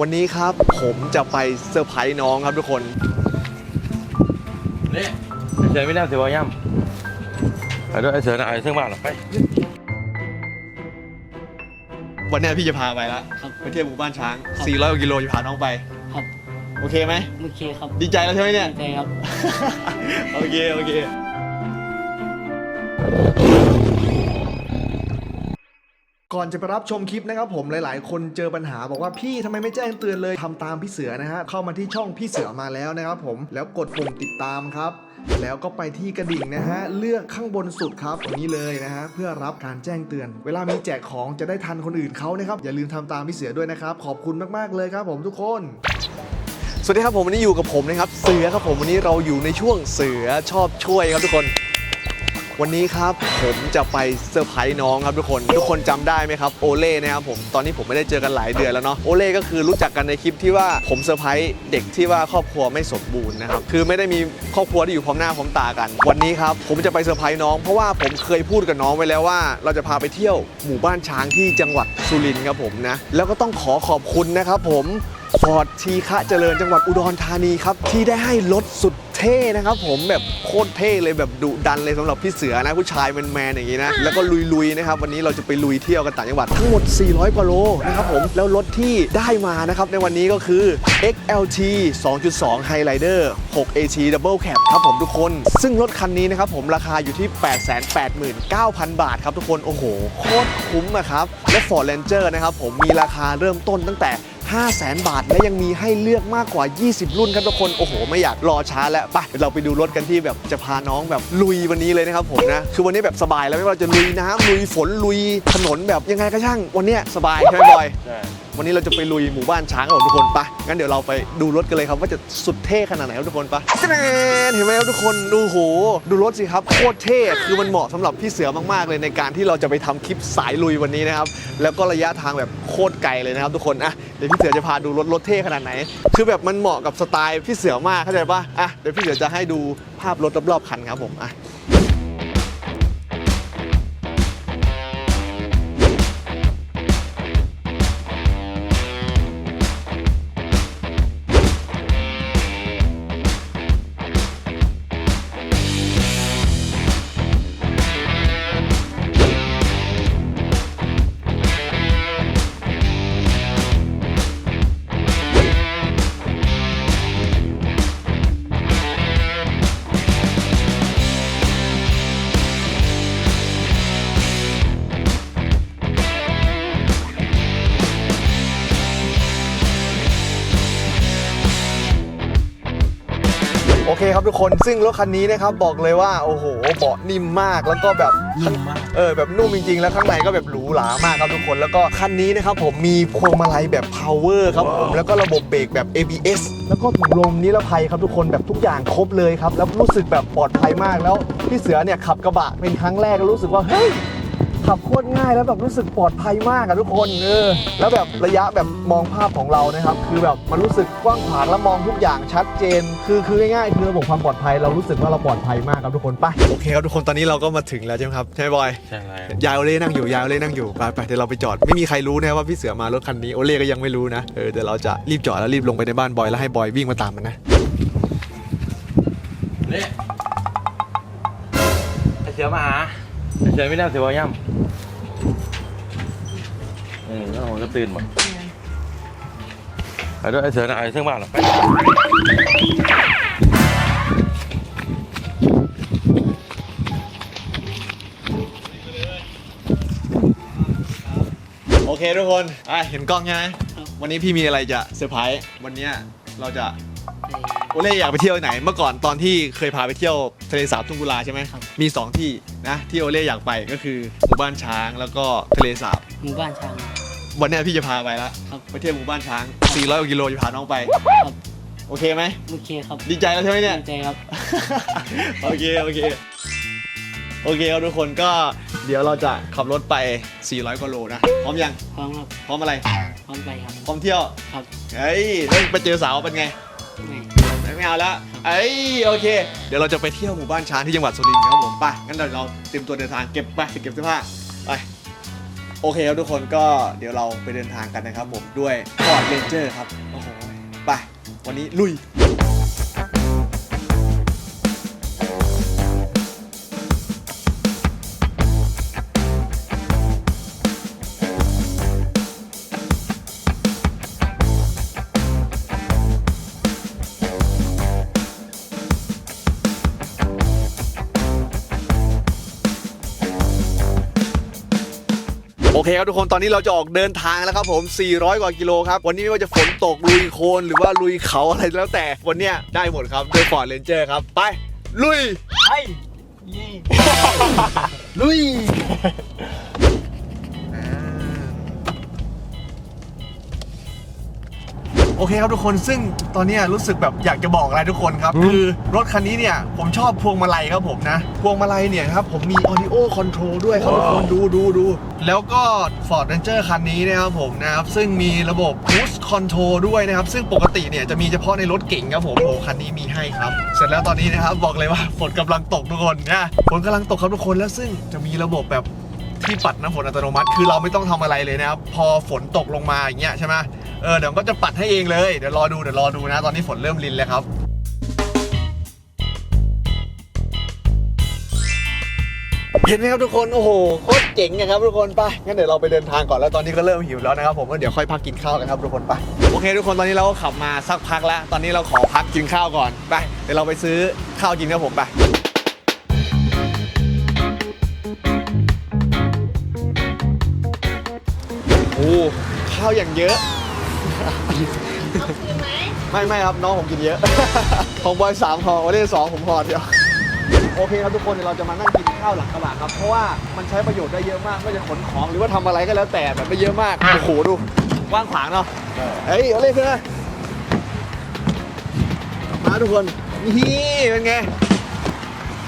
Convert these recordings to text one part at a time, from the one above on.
วันนี้ครับผมจะไปเซอร์ไพรส์น้องครับทุกคนนี่ไอ้เสือไม่ได้เสือว่าย่ำไปด้วยไอ้เสือนะไอ้เสือบ้านหรอไปวันนี้พี่จะพาไปละครับไปเที่ยวหมู่บ้านช้างครับ400กว่ากิโลจะพาน้องไปครับ โอเคไหมโอเคครับ ดีใจแล้วใช่ไหมเนี่ยใช่ครับ โอเค โอเค ก่อนจะไปรับชมคลิปนะครับผมหลายๆ คนเจอปัญหาบอกว่าพี่ทำไมไม่แจ้งเตือนเลยทำตามพี่เสือนะฮะเข้ามาที่ช่องพี่เสือมาแล้วนะครับผมแล้วกดปุ่มติดตามครับ แล้วก็ไปที่กระดิ่งนะฮะเลือกข้างบนสุดครับตรงนี้เลยนะฮะเพื่อรับการแจ้งเตือน เวลามีแจกของจะได้ทันคนอื่นเขานะครับอย่าลืมทำตามพี่เสือด้วยนะครับขอบคุณมากๆเลยครับผมทุกคน สวัสดีครับผมวันนี้อยู่กับผมนะครับเสือครับผมวันนี้เราอยู่ในช่วงเสือชอบช่วยครับทุกคน วันนี้ครับผมจะไปเซอร์ไพรส์น้องครับทุกคน ทุกคนจำได้ไหมครับโอเล่นะครับผมตอนนี้ผมไม่ได้เจอกันหลายเดือนแล้วเนาะโอเล่ก็คือรู้จักกันในคลิปที่ว่าผมเซอร์ไพรส์เด็กที่ว่าครอบครัวไม่สมบูรณ์นะครับคือไม่ได้มีครอบครัวที่อยู่พร้อมหน้าพร้อมตากัน วันนี้ครับผมจะไปเซอร์ไพรส์น้อง เพราะว่าผมเคยพูดกับน้องไว้แล้วว่า เราจะพาไปเที่ยวหมู่บ้านช้างที่จังหวัดสุรินทร์ครับผมนะแล้วก็ต้องขอขอบคุณนะครับผม ฟอร์ดทีฆะเจริญจังหวัดอุดรธานีครับ ที่ได้ให้รถสุดเท่นะครับผมแบบโคตรเท่เลยแบบดุดันเลยสำหรับพี่เสือนะผู้ชายแมนๆอย่างนี้นะ แล้วก็ลุยๆนะครับ วันนี้เราจะไปลุยเที่ยวกันต่างจังหวัดทั้งหมด 400 กว่าโลนะครับผมแล้วรถที่ได้มานะครับในวันนี้ก็คือ XLT 2.2 Highlander 6 AC Double Cab ครับผมทุกคน ซึ่งรถคันนี้นะครับผมราคาอยู่ที่ 889,000 บาทครับทุกคนโอ้โหโคตรคุ้มอะครับและ Ford Ranger นะครับผมมีราคาเริ่มต้นตั้งแต่ 5 0 0แสนบาท และยังมีให้เลือกมากกว่า 20 รุ่นครับทุกคน โอ้โห ไม่อยากรอช้าแล้วไปเดี๋ยวเราไปดูรถกันที่แบบจะพาน้องแบบลุยวันนี้เลยนะครับผมนะ คือวันนี้แบบสบายแล้วไม่ว่าจะลุยน้ำลุยฝนลุยถนนแบบยังไงก็ช่าง วันเนี้ยสบายใช่ไหมบอย ใช่ วันนี้เราจะไปลุยหมู่บ้านช้างครับผมทุกคนปะงั้นเดี๋ยวเราไปดูรถกันเลยครับ ว่าจะสุดเท่ขนาดไหนครับทุกคนปะแน่เห็นไหมครับทุกคนดูโหดูรถสิครับโคตรเท่คือมันเหมาะสำหรับพี่เสือมากๆเลยในการที่เราจะไปทำคลิปสายลุยวันนี้นะครับแล้วก็ระยะทางแบบโคตรไกลเลยนะครับทุกคนอะเดี๋ยวพี่เสือจะพาดูรถรถเท่ขนาดไหน คือแบบมันเหมาะกับสไตล์พี่เสือมากเข้าใจปะอะเดี๋ยวพี่เสือจะให้ดูภาพรถรอบๆคันครับผมอะ เคครับทุกคนซึ่งรถคันนี้นะครับบอกเลยว่าโอ้โหเบาะนิ่มมากแล้วก็แบบนุ่มมากเออแบบนุ่มจริงๆ แล้วข้างในก็แบบหรูหรามากครับทุกคนแล้วก็คันนี้นะครับผมมีพวงมาลัยแบบ power ครับผมแล้วก็ระบบเบรกแบบ ABS แล้วก็ถุงลมนิรภัยครับทุกคนแบบทุกอย่างครบเลยครับแล้วรู้สึกแบบปลอดภัยมากแล้วพี่เสือเนี่ยขับกระบะเป็นครั้งแรกแล้วรู้สึกว่าเฮ้ย ขับโคตรง่ายแล้วแบบรู้สึกปลอดภัยมากอะทุกคนเออแล้วแบบระยะแบบมองภาพของเรานะครับ คือแบบมันรู้สึกกว้างขวางแล้วมองทุกอย่างชัดเจน คือคือง่ายๆคือระบบความปลอดภัยเรารู้สึกว่าเราปลอดภัยมากครับทุกคนไปโอเคครับทุกคนตอนนี้เราก็มาถึงแล้วใช่ไหมครับใช่ไหมบอยใช่แล้วยายโอเล่นั่งอยู่ยายโอเล่นั่งอยู่ไปไปเดี๋ยวเราไปจอดไม่มีใครรู้นะว่าพี่เสือมารถคันนี้โอเล่ก็ยังไม่รู้นะเออเดี๋ยวเราจะรีบจอดแล้วรีบลงไปในบ้านบอยแล้วให้บอยวิ่งมาตามมันนะนี่ไอ้เสือมาหา ไอ้เสือไม่ได้เสือว่าย่ำอืมแล้วมันก็ตื่นหมดไปด้วยไอ้เสือนะไอ้เสือบ้านหรอไปโอเคทุกคนอะเห็นกล้องใช่ไหมวันนี้พี่มีอะไรจะเซอร์ไพรส์วันเนี้ยเราจะโอเล่อยากไปเที่ยวไหน เมื่อก่อนตอนที่เคยพาไปเที่ยวทะเลสาบทุ่งกุลาใช่ไหมครับมี 2 ที่ นะที่โอเล่อยากไปก็คือหมู่บ้านช้างแล้วก็ทะเลสาบ หมู่บ้านช้าง วันเนี้ยพี่จะพาไปละครับไปเที่ยวหมู่บ้านช้าง 400กว่ากิโลจะพาน้องไป ครับ โอเคไหม โอเคครับดีใจแล้วใช่ไหมเนี่ย ดีใจครับ โอเค โอเค โอเคครับทุกคนก็เดี๋ยวเราจะขับรถไป 400กว่าโลนะ พร้อมยัง พร้อมครับ พร้อมอะไร พร้อมไปครับ พร้อมเที่ยวครับ เฮ้ยแล้วไปเจอสาวเป็นไง ไม่เอาแล้วเอ้ยโอเค เดี๋ยวเราจะไปเที่ยวหมู่บ้านช้างที่จังหวัดสุรินทร์ครับผมไปงั้นเดี๋ยวเราเตรียมตัวเดินทางเก็บไปเก็บเสื้อผ้าไปโอเคครับทุกคนก็เดี๋ยวเราไปเดินทางกันนะครับผมด้วยกอดเรนเจอร์ครับโอ้โหไปวันนี้ลุย เคครับทุกคนตอนนี้เราจะออกเดินทางแล้วครับผม 400 กว่ากิโลครับ วันนี้ไม่ว่าจะฝนตกลุยโคลนหรือว่าลุยเขาอะไรแล้วแต่วันเนี้ยได้หมดครับด้วยฟอร์ดเรนเจอร์ครับ ไป ลุย ไอ้ยี่ลุย โอเคครับทุกคนซึ่งตอนเนี้ยรู้สึกแบบอยากจะบอกอะไรทุกคนครับ คือรถคันนี้เนี่ยผมชอบพวงมาลัยครับผมนะ พวงมาลัยเนี่ยครับผมมี audio control ด้วยครับทุกคนดูดูดูแล้วก็ Ford Ranger คันนี้นะครับผมนะครับ ซึ่งมีระบบ cruise control ด้วยนะครับ ซึ่งปกติเนี่ยจะมีเฉพาะในรถเก่งครับผมโอ้คันนี้มีให้ครับ เสร็จแล้วตอนนี้นะครับบอกเลยว่าฝนกำลังตกทุกคนนะฝนกำลังตกครับทุกคนแล้วซึ่งจะมีระบบแบบที่ปัดน้ำฝนอัตโนมัติ คือเราไม่ต้องทำอะไรเลยนะครับ พอฝนตกลงมาอย่างเงี้ยใช่ไหม เออเดี๋ยวก็จะปัดให้เองเลยเดี๋ยวรอดูเดี๋ยวรอดูนะ ตอนนี้ฝนเริ่มรินแล้วครับเห็นไหมครับทุกคน โอ้โหโคตรเจ๋งนะครับทุกคนไปงั้นเดี๋ยวเราไปเดินทางก่อนแล้วตอนนี้ก็เริ่มหิวแล้วนะครับผมก็เดี๋ยวค่อยพักกินข้าวกันครับทุกคนไปโอเค ทุกคนตอนนี้เราก็ขับมาสักพักแล้ว ตอนนี้เราขอพักกินข้าวก่อนไปเดี๋ยวเราไปซื้อข้าวกินครับผมไปโอ้ข้าวอย่างเยอะ ไม่ไม่ครับน้องผมกินเยอะ ของบอยสามพอวันนี้สองผมพอเดียวโอเคครับทุกคนเดี๋ยวเราจะมานั่งกินข้าวหลังกระบะครับเพราะว่ามันใช้ประโยชน์ได้เยอะมากไม่ว่าจะขนของหรือว่าทำอะไรก็แล้วแต่แบบได้เยอะมากโอ้โหดูกว้างขวางเนาะเฮ้ยเอาเลยขึ้นมามาทุกคนนี่เป็นไง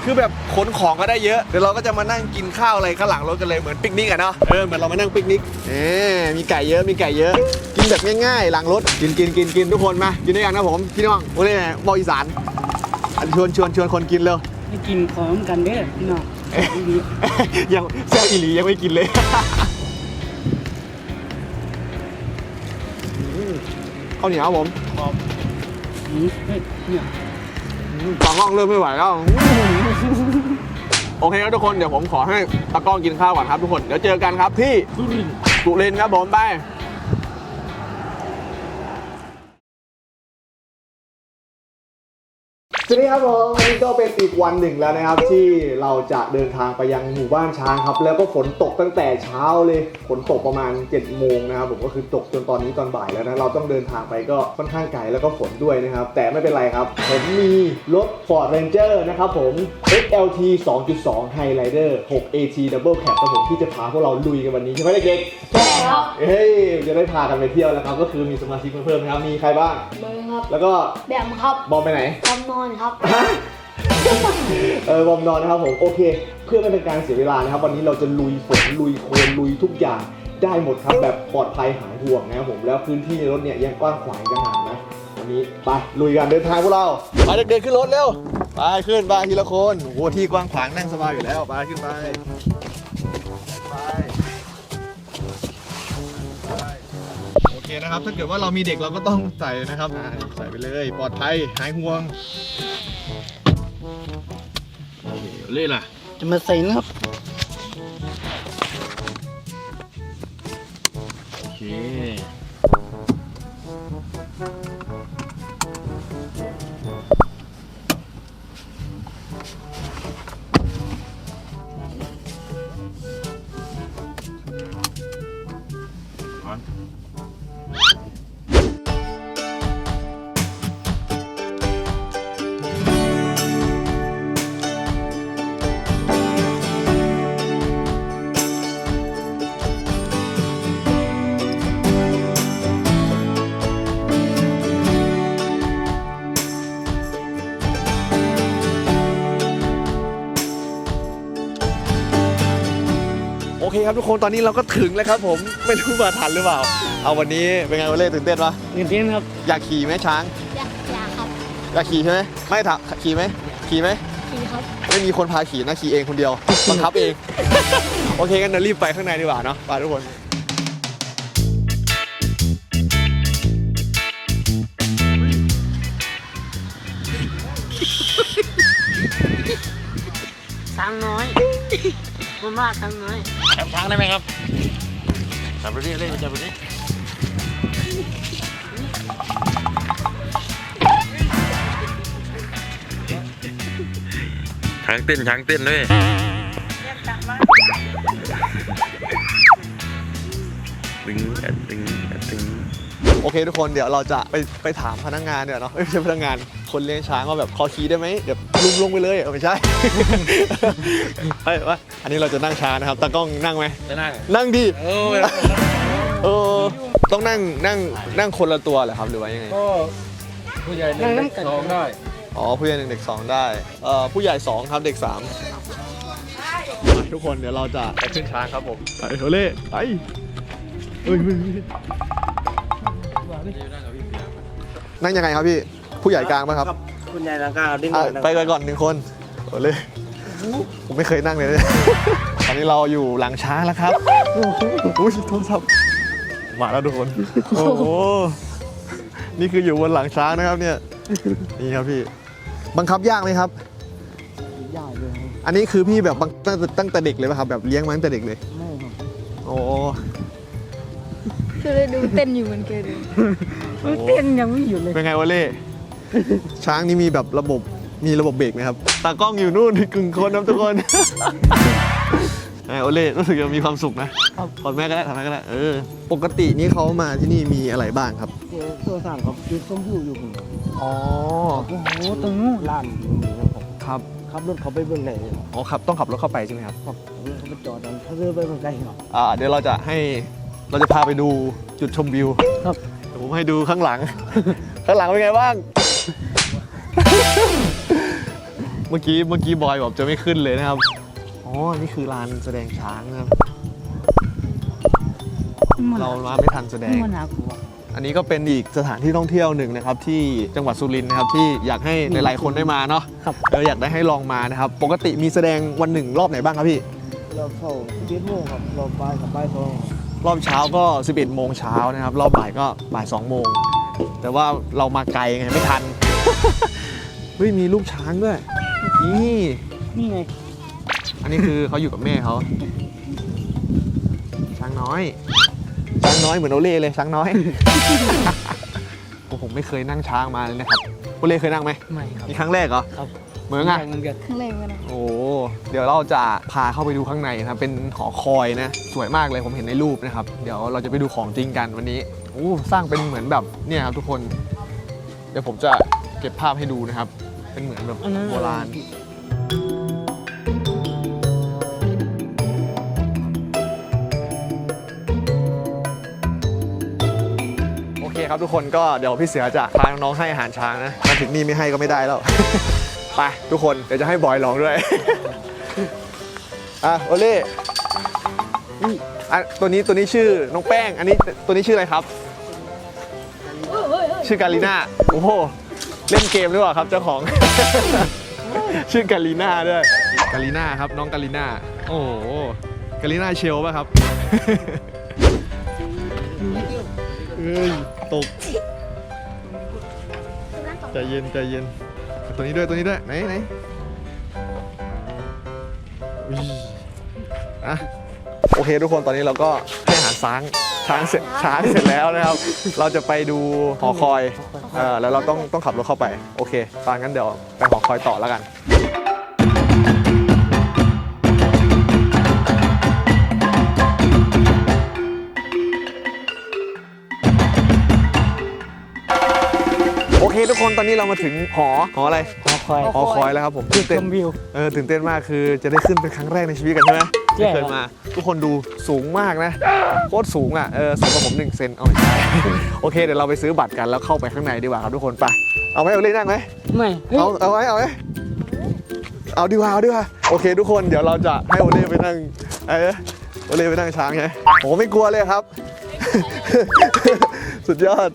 คือแบบขนของก็ได้เยอะ เดี๋ยวเราก็จะมานั่งกินข้าวอะไรข้างหลังรถกันเลยเหมือนปิกนิกอะเนาะ เออเหมือนเรามานั่งปิกนิกเออมีไก่เยอะมีไก่เยอะ กินแบบง่ายๆ หลังรถ กินกินกินกินทุกคนมา กินด้วยกันนะผม พี่น้องโอ้ยบอกอีสานอะชวนชวนชวนคนกินเร็วไม่กินของกันเด้อพี่น้องดียังแซ่บอีหลียังไม่กินเลยอืมข้าวเหนียวครับผมอืมเฮ้ย ตากล้องเริ่มไม่ไหวแล้วโอเคครับทุกคนเดี๋ยวผมขอให้ตากล้องกินข้าวก่อนครับทุกคนเดี๋ยวเจอกันครับที่ทุเรนสุรินทร์ครับผมไป สวัสดีครับผมวันนี้ก็เป็นอีกวันหนึ่งแล้วนะครับ ที่เราจะเดินทางไปยังหมู่บ้านช้างครับ แล้วก็ฝนตกตั้งแต่เช้าเลยฝนตกประมาณ7จ็ดโมงนะครับผมก็คือตกจนตอนนี้ตอนบ่ายแล้วนะเราต้องเดินทางไปก็ค่อนข้างไกลแล้วก็ฝนด้วยนะครับ แต่ไม่เป็นไรครับ ผมมีรถ Ford Ranger นะครับผม XLT 2.2 Highlander 6 AT Double Cab ครับผมที่จะพาพวกเราลุยกันวันนี้ใช่ไหมเด็กๆใช่ครับเฮ้ยจะได้พากันไปเที่ยวแล้วครับก็คือมีสมาชิกเพิ่มๆนะครับมีใครบ้างเบอร์ครับ แล้วก็แบมครับบอมไปไหนคำนอนครับเออบอมนอนนะครับผมโอเค เพื่อไม่เป็นการเสียเวลานะครับ วันนี้เราจะลุยฝนลุยโคลนลุยทุกอย่างได้หมดครับแบบปลอดภัยหายห่วงนะครับผมแล้วพื้นที่ในรถเนี่ยยังกว้างขวางขนาดนะวันนี้ไปลุยกันเดินทางพวกเราไปเด็กๆขึ้นรถเร็วไปขึ้นไปทีละคนโอ้โหที่กว้างขวางนั่งสบายอยู่แล้วไปขึ้นไปไป เคนะครับถ้าเกิดว่าเรามีเด็กเราก็ต้องใส่นะครับอ่าใส่ไปเลยปลอดภัยหายห่วงเล่นล่ะ จะมาใส่นะครับโอเค คครับทุกคนตอนนี้เราก็ถึงแล้วครับผมไม่รู้มาทันหรือเปล่า เอาวันนี้เป็นไงวันเล่ตื่นเต้นปะตื่นเต้นครับอยากขี่ไหมช้าง อยากอยากครับ อยากขี่ใช่ไหมไม่ถามขี่ไหมขี่ไหมขี่ครับไม่มีคนพาขี่นะขี่เองคนเดียวบังคับเอง โอเคกันเดี๋ยวรีบไปข้างในดีกว่าเนาะไปทุกคนช้างน้อย มันมากช้างน้อย จับช้างได้ไหมครับจับไปดิเล่นจับไปดิช้างเต้นช้างเต้นด้วยตึงแอดตึงแอดตึงโอเคทุกคนเดี๋ยวเราจะไปไปถามพนักงานเดี๋ยวเนาะไม่ใช่พนักงานคนเลี้ยงช้างว่าแบบขอขี่ได้ไหมเดี๋ยว ลุงลงไปเลยเออไม่ใช่ ไปวะอันนี้เราจะนั่งช้างนะครับตากล้องนั่งไหมจะนั่งนั่งดิโอ้ยเออต้องนั่งนั่งนั่งคนละตัวเหรอครับหรือว่ายังไงก็ผู้ใหญ่หนึ่งเด็กสองได้อ๋อผู้ใหญ่หนึ่งเด็กสองได้เอ่อผู้ใหญ่สองครับเด็กสามไปทุกคนเดี๋ยวเราจะไปขึ้นช้างครับผมไปเฮเล่ไปเฮ้ยเฮ้ยเฮ้ยนั่งยังไงครับพี่ผู้ใหญ่กลางป่ะครับ คุณยายนางก้าดิ้นอะไปกันก่อนหนึ่งคนโอเล่ผมไม่เคยนั่งเลยเนี่ยตอนนี้เราอยู่หลังช้างแล้วครับอุ้ยโทรศัพท์มาแล้วทุกคนโอ้โหนี่คืออยู่บนหลังช้างนะครับเนี่ยนี่ครับพี่บังคับยากไหมครับ ยากเลยอันนี้คือพี่แบบบังตั้งแต่ตั้งแต่เด็กเลยป่ะครับแบบเลี้ยงมาตั้งแต่เด็กเลยไม่ครับโอ้คือเลยดูเต้นอยู่เหมือนกันเลยมันเต้นยังไม่หยุดเลยเป็นไงวะเล่ ช้างนี่มีแบบระบบมีระบบเบรกไหมครับตากล้องอยู่นู่นกึ่งคนนะทุกคนไอโอเล่รู้สึกจะมีความสุขนะถอดแม่ก็ได้ถอดแม่ก็ได้เออ ปกตินี่เขามาที่นี่มีอะไรบ้างครับเจอตัวสั่งครับยืนส้มอยู่อยู่ผมอ๋อโอ้โหตรงนู้นร้านอยู่นี่ครับผมครับขับรถเขาไปเบื้องไหนเลยครับอ๋อครับต้องขับรถเข้าไปใช่ไหมครับขับรถเขาไปจอดนั้นเขาเดินไปเบื้องไกลครับอ่าเดี๋ยวเราจะให้เราจะพาไปดูจุดชมวิว ครับเดี๋ยวผมให้ดูข้างหลัง ข้างหลังเป็นไงบ้าง เมื่อกี้เมื่อกี้บอยบอกจะไม่ขึ้นเลยนะครับ อ๋อ นี่คือลานแสดงช้างนะครับ เรามาไม่ทันแสดง มันหนักหัวอันนี้ก็เป็นอีกสถานที่ท่องเที่ยวหนึ่งนะครับ ที่จังหวัดสุรินทร์นะครับที่อยากให้หลายๆคนได้มาเนาะครับเอออยากได้ให้ลองมานะครับ ปกติมีแสดงวันหนึ่งรอบไหนบ้างครับพี่ เราเข้าเจ็ดโมงครับเราไปกับไปสองรอบเช้าก็ 11โมงเช้านะครับ รอบบ่ายก็บ่าย2โมง แต่ว่าเรามาไกลไงไม่ทัน เฮ้ยมีลูกช้างด้วย นี่ นี่ไง อันนี้คือเขาอยู่กับแม่เขาช้างน้อย ช้างน้อยเหมือนโอเล่เลยช้างน้อย โอ้ผมไม่เคยนั่งช้างมาเลยนะครับโอเล่เคยนั่งไหมไม่ครับ นี่ครั้งแรกเหรอครับ เหมือนอะเหมือนกันข้างในมันอะโอ้ เดี๋ยวเราจะพาเข้าไปดูข้างในนะครับ เป็นหอคอยนะ สวยมากเลยผมเห็นในรูปนะครับ เดี๋ยวเราจะไปดูของจริงกันวันนี้ โอ้ สร้างเป็นเหมือนแบบเนี่ยครับทุกคน เดี๋ยวผมจะ เก็บภาพให้ดูนะครับ เป็นเหมือนแบบอันนั้นโบราณ โอเคครับทุกคนก็เดี๋ยวพี่เสือจะพาน้องๆให้อาหารช้างนะมาถึงนี่ไม่ให้ก็ไม่ได้แล้ว ไปทุกคนเดี๋ยวจะให้บอยลองด้วย อะโอเล่นี่อะตัวนี้ตัวนี้ชื่อน้องแป้ง อันนี้ตัวนี้ชื่ออะไรครับ ชื่อกาลิน่า โอ้โห เล่นเกมหรือเปล่าครับเจ้าของ ชื่อกาลิน่าด้วยกาลิน่าครับน้องกาลิน่าโอ้โหกาลิน่าเชลป่ะครับ เอ้ยตกใจเย็นใจเย็นตัวนี้ด้วยตัวนี้ด้วยไหนไหนอุ๊ยอะโอเคทุกคนตอนนี้เราก็ให้อาหารช้างช้างเสร็จช้างเสร็จแล้วนะครับ เราจะไปดูหอคอย เออแล้วเราต้องต้องขับรถเข้าไป โอเคตอนงั้นเดี๋ยวไปหอคอยต่อแล้วกัน นตอนนี้เรามาถึงหอหออะไรหอคอยหอคอยแล้วครับผมตื่นชเต้นมวิวเออตื่นเต้นมากคือจะได้ขึ้นเป็นครั้งแรกในชีวิตกันใช่ไหมใช่ไม่เคยมา ทุกคนดูสูงมากนะโคตรสูงอะเออสูงกว่าผมหนึ่งเซนเอาไม่ใช่โอเคเดี๋ยวเราไปซื้อบัตรกันแล้วเข้าไปข้างในดีกว่าครับทุกคนไปเอาไหมเอาเล่นนั่งไหมไม่เฮ้ยเอาเอาไหมเอาไหมเอาดีกว่าเอาดีกว่าโอเค ทุกคนเดี๋ยวเราจะให้โอเล่ไปนั่งเออโอเล่ไปนั่งช้างไงโอ้ไม่กลัวเลยครับ สุดยอด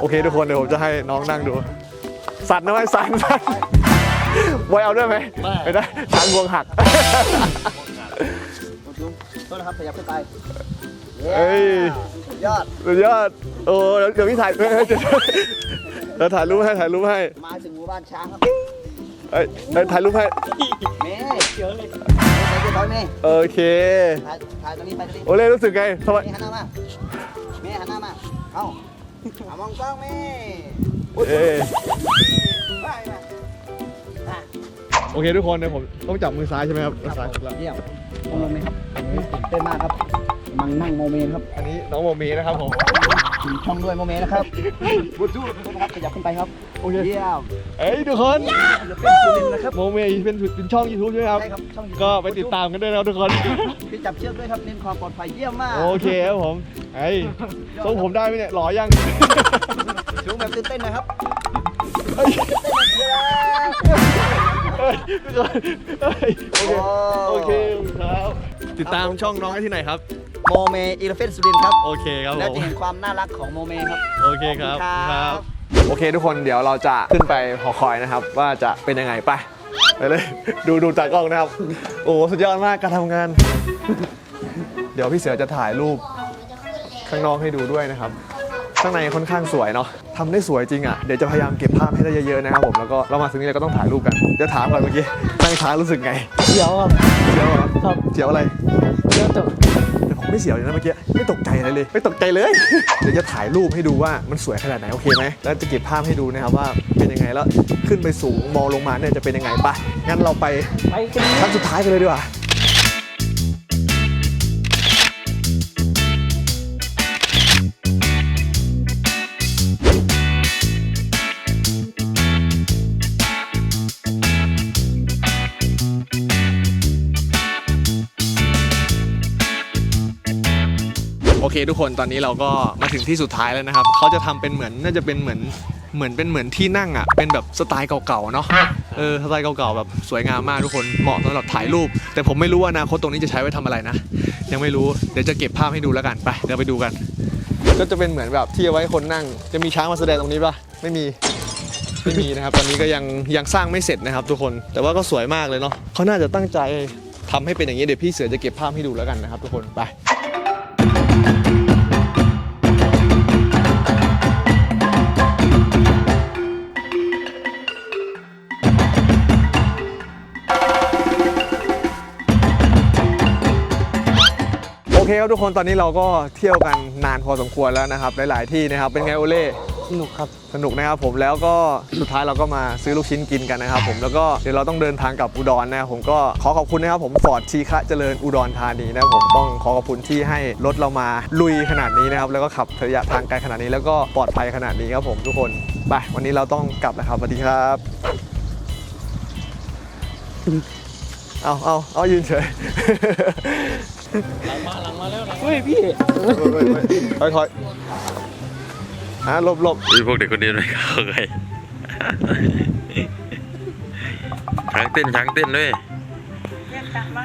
โอเคทุกคนเดี๋ยวผมจะให้น้องนั่งดู สั่นนะไหมสั่นสั่นบอยเอาด้วยไหมไม่ได้ช้างงวงหักต้นนะครับขยับขึ้นไปเอ้ยยอดสุดยอดโอ้เดี๋ยวพี่ถ่ายเฮ้ยเดี๋ยวเราถ่ายรูปให้ถ่ายรูปให้ มาถึงหมู่บ้านช้างครับเอ้ยเอ้ยถ่ายรูปให้เมย์เขียวเลยเมย์เรียบร้อยเมย์โอเคถ่ายถ่ายตรงนี้ไปตรงนี้โอเล่รู้สึกไงทำไมเมย์หันหน้ามาเมย์หันหน้ามา เอ้าเอามองกล้องเมย์ เอ้ยไปมาอะโอเคทุกคนเดี๋ยวผมต้องจับมือซ้ายใช่ไหมครับมือซ้ายเยี่ยมต้องลงไหมครับตื่นเต้นมากครับมังนั่งโมเมนต์ครับ อันนี้น้องโมมีนะครับผมถึงช่องด้วยโมเมนต์นะครับบุดจูนะครับขยับขึ้นไปครับโอเคเยี่ยมเอ้ยทุกคนเดี๋ยวเป็นสุรินทร์นะครับโมเมเป็นเป็นช่อง YouTube ใช่ไหมครับใช่ครับช่อง YouTube ก็ไปติดตามกันด้วยนะครับทุกคนพี่จับเชือกด้วยครับเน้นความปลอดภัยเยี่ยมมากโอเคครับผมไอ้ยทรงผมได้ไหมเนี่ยหล่อยัง สูงแบบตื่นเต้นนะครับโอเคครับติดตามช่องน้องได้ที่ไหนครับ โมเมอีเลฟเฟนสุรินทร์ครับ โอเคครับผแล้วมจะเห็นความน่ารักของโมเมครับ โอเคครับขอบคุณครับโอเคทุกคนเดี๋ยวเราจะขึ้นไปหอคอยนะครับ ว่าจะเป็นยังไงไปไปเลย ดูดูจากกล้องนะครับ โอ้สุดยอดมากการทำงาน เดี๋ยวพี่เสือจะถ่ายรูปข้างนอกให้ดูด้วยนะครับ ข้างในค่อนข้างสวยเนาะ ทำได้สวยจริงอะเดี๋ยวจะพยายามเก็บภาพให้ได้เยอะๆนะครับผมแล้วก็เรามาถึงนี่เราก็ต้องถ่ายรูปกันเดี๋ยวถามก่อนเมื่อกี้นั่งช้ารู้สึกไงเดี๋ยวครับเสียวเหรอครับเสียวอะไรเดี๋ยวจบแต่ผมไม่เสียวอย่างนั้นเมื่อกี้ไม่ตกใจอะไรเลย ไม่ตกใจเลย เดี๋ยวจะถ่ายรูปให้ดูว่ามันสวยขนาดไหนโอเคไหมแล้วจะเก็บภาพให้ดูนะครับว่าเป็นยังไงแล้วขึ้นไปสูงมองลงมาเนี่ยจะเป็นยังไงไปะงั้นเราไปไปกันชั้นสุดท้ายกันเลยดีกว่า ทุกคนตอนนี้เราก็มาถึงที่สุดท้ายแล้วนะครับเขาจะทำเป็นเหมือนน่าจะเป็นเหมือนเหมือนเป็นเหมือนที่นั่งอะเป็นแบบสไตล์เก่าๆเนาะเออสไตล์เก่าๆแบบสวยงามมากทุกคนเหมาะสำหรับถ่ายรูป แต่ผมไม่รู้ว่าอนาคตตรงนี้จะใช้ไว้ทำอะไรนะ ยังไม่รู้เดี๋ยวจะเก็บภาพให้ดูแล้วกันไปเดี๋ยวไปดูกัน ก็จะเป็นเหมือนแบบที่เอาไว้คนนั่ง จะมีช้างมาแสดงตรงนี้ปะไม่มีไม่มีนะครับตอนนี้ก็ยังยังสร้างไม่เสร็จนะครับ ทุกคนแต่ว่าก็สวยมากเลยเนาะเขาน่าจะตั้งใจทำให้เป็นอย่างนี้เดี๋ยวพี่เสือจะเก็บภาพให้ดูแล้วกันนะครับ ทุกคนไป เคครับทุกคนตอนนี้เราก็เที่ยวกันนานพอสมควรแล้วนะครับ หลาย ๆ ที่นะครับเป็นไงโอเล่สนุกครับสนุกนะครับผมแล้วก็สุดท้ายเราก็มาซื้อลูกชิ้นกินกันนะครับผมแล้วก็เดี๋ยวเราต้องเดินทางกลับอุดรนะครับผมก็ขอขอบคุณนะครับผมฟอร์ดชีคะเจริญอุดรธานีนะครับผมต้องขอขอบคุณที่ให้รถเรามาลุยขนาดนี้นะครับแล้วก็ขับระยะทางไกลขนาดนี้แล้วก็ปลอดภัยขนาดนี้ครับผมทุกคนไปวันนี้เราต้องกลับแล้วครับสวัสดีครับเอาเอาเอายืนเฉย เฮ้ยพี่คอยถอะหลบหลบมีพวกเด็กคนเดียวไม่เข้าใครช้างเต้นช้างเต้นด้วยเรียกตังมา